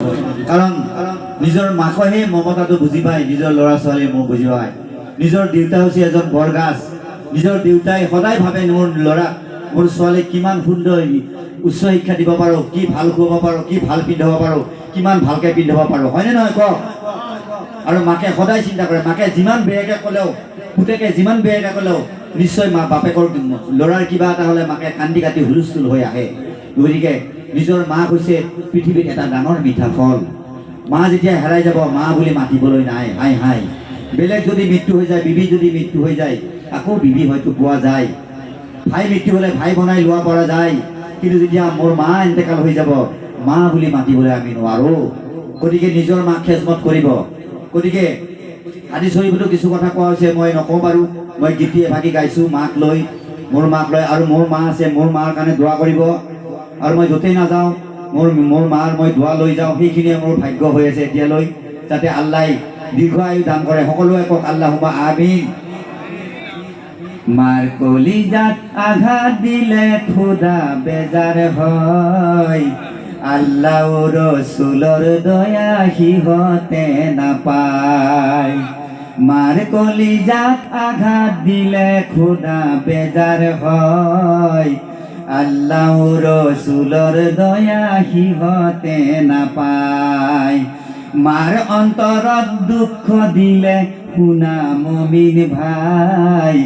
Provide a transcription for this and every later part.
কাৰণ নিজৰ মাকহে মমতাটো বুজি পায়, নিজৰ ল'ৰা ছোৱালীয়ে মোক পায়। নিজৰ দেউতা হৈছে এজন বৰগাছ। নিজৰ দেউতাই সদায় ভাবে, মোৰ ল'ৰা, মোৰ ছোৱালীক কিমান সুন্দৰ উচ্চ শিক্ষা দিব পাৰোঁ, কি ভালো খুৱাব পাৰোঁ, কি ভালো পিন্ধাব পাৰোঁ, কিমান ভালকৈ পিন্ধাব পাৰোঁ। হয়নে নহয়? কওক। আৰু মাকে সদায় চিন্তা কৰে, মাকে যিমান বেয়াকৈ ক'লেও, পুতেকে যিমান বেয়াকৈ ক'লেও, নিশ্চয় মা বাপেকৰ ল'ৰাৰ কিবা এটা হ'লে মাকে কান্দি কাটি হুলস্থুল হৈ আহে। গতিকে নিজৰ মাক হৈছে পৃথিৱীত এটা ডাঙৰ মিঠা ফল। মা যেতিয়া হেৰাই যাব, মা বুলি মাতিবলৈ নাই। হাই হাই। বেলেগ যদি মৃত্যু হৈ যায়, বিবি যদি মৃত্যু হৈ যায়, আকৌ বিবি হয়তো পোৱা যায়। ভাই মৃত্যু হ'লে ভাই বনাই লোৱা পৰা যায়। কিন্তু যেতিয়া মোৰ মা এন্তেকাল হৈ যাব, মা বুলি মাতিবলৈ আমি নোৱাৰোঁ। গতিকে নিজৰ মাক খেজমত কৰিব। গতিকে আদি চৰিবতো কিছু কথা কোৱা হৈছে, মই নকওঁ বাৰু। মই গীতিয়ে ভাগি গাইছোঁ, মাক লৈ, মোৰ মাক লৈ আৰু মোৰ মা আছে, মোৰ মাৰ কাৰণে দোৱা কৰিব। আৰু মই য'তেই নাযাওঁ, মোৰ মোৰ মাৰ মই দোৱা লৈ যাওঁ, সেইখিনিয়ে মোৰ ভাগ্য হৈ আছে এতিয়ালৈ। যাতে আল্লাই দীৰ্ঘ আয়ু দান কৰে। সকলোৱে কওক আল্লাহ হুমা আমিন। মাৰ কলিজাত আঘাত দিলে খুদা বেজাৰ হয়। আল্লাহ ৰচুলৰ দয়া সিহঁতে নাপায়। মাৰ কলিজাত আঘাত দিলে খুদা বেজাৰ হয়। আল্লাহ ৰচুলৰ দয়া সিহঁতে নাপায় মাৰ অন্তৰত দুখ দিলে শুনা মমিন ভাই।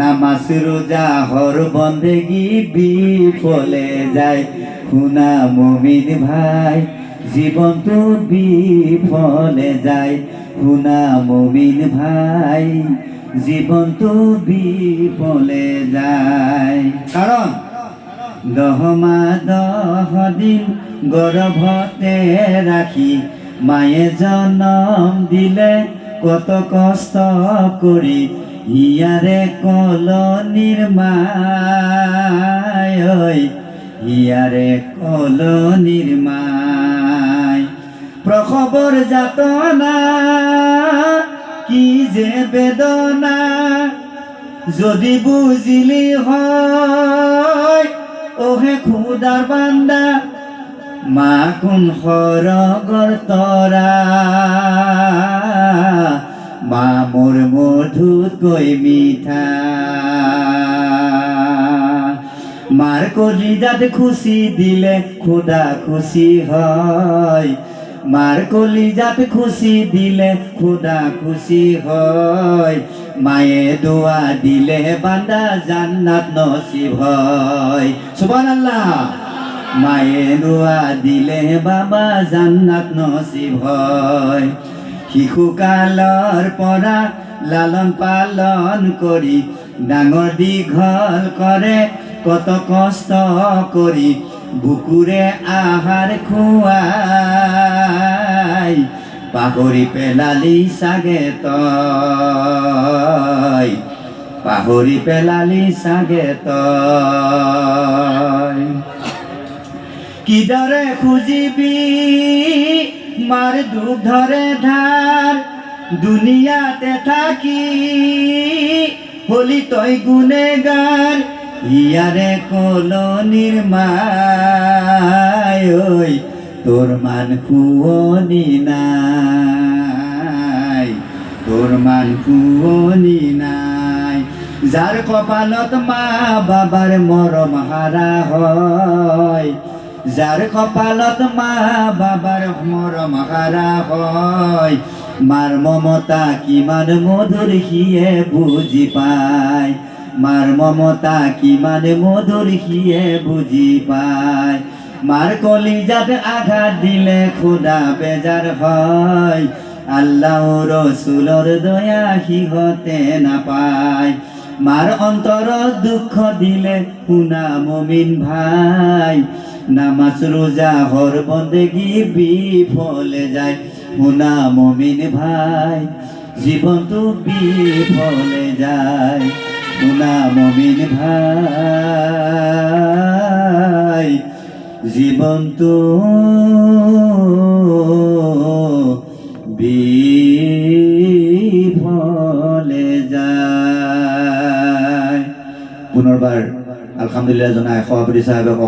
নামাজ রোজা হর বন্দেগি বিফলে যায় শুনা মমিন ভাই। জীবন তো বিফলে যায় শুনা মমিন ভাই। জীবন তো বিফলে যায়। কারণ দহ মাহ দহ দিন গৰ্ভতে ৰাখি মায়ে জনম দিলে কত কষ্ট কৰি হিয়াৰে কলনিৰ মায় ঐ, হিয়াৰে কলনিৰ মায়। প্ৰসৱৰ যাতনা কি যে বেদনা। যদি বুজিলি হয় ওহে খুদার বান্দা মা কোন সৰগৰ তৰা মা মোৰ মধুতকৈ মিঠা। মাৰ কলিজাত খুচি দিলে খুদা খুচি হয়। মাৰ কলিজাত খুচি দিলে খুদা খুচি হয়। মায়ে দোৱা দিলে বান্দা জান্নাত নচিব হয়। সুবহানাল্লাহ। মায়ে দোৱা দিলে বাবা জান্নাত নচিব হয়। শিশুকালৰ পৰা লালন পালন কৰি ডাঙৰ দীঘল কৰে কত কষ্ট কৰি বুকুৰে আহাৰ খুৱাই পাহৰি পেলালি চাগে তই। পাহৰি পেলালি চাগে তই। কিদৰে খুজিবি মাৰ দুধৰে ধাৰ? দুনিয়াতে থাকি হলি তই গুণেগাৰ। ইয়াৰে কলনিৰ মায় ঐ তোৰ মান শুৱনি নাই তোৰ মান শুৱনি নাই। যাৰ কপালত মা বাবাৰ মৰম হাৰা হয় যাৰ কপালত মা বাবাৰ মৰম হাৰা হয় মাৰ মমতা কিমান মধুৰ সিয়ে বুজি পায় মাৰ মমতা কিমান মধুৰ সিয়ে বুজি পায়। মাৰ কলিজাত আঘাত দিলে খুদা বেজাৰ হয় আল্লাহ ৰচুলৰ দয়া সিহঁতে নাপায় মাৰ অন্তৰত দুখ দিলে শুনা মমিন ভাই। নামাজ রোজা হর বন্দেগি বিফলে যায় শুনা মমিন ভাই। জীবন তো বিফলে যায় শুনা মমিন ভাই। জীবন তো বিফলে যায়। পুনৰবাৰ আলহামদুলিল্লাহ জনাই সভাপতি চাহেবক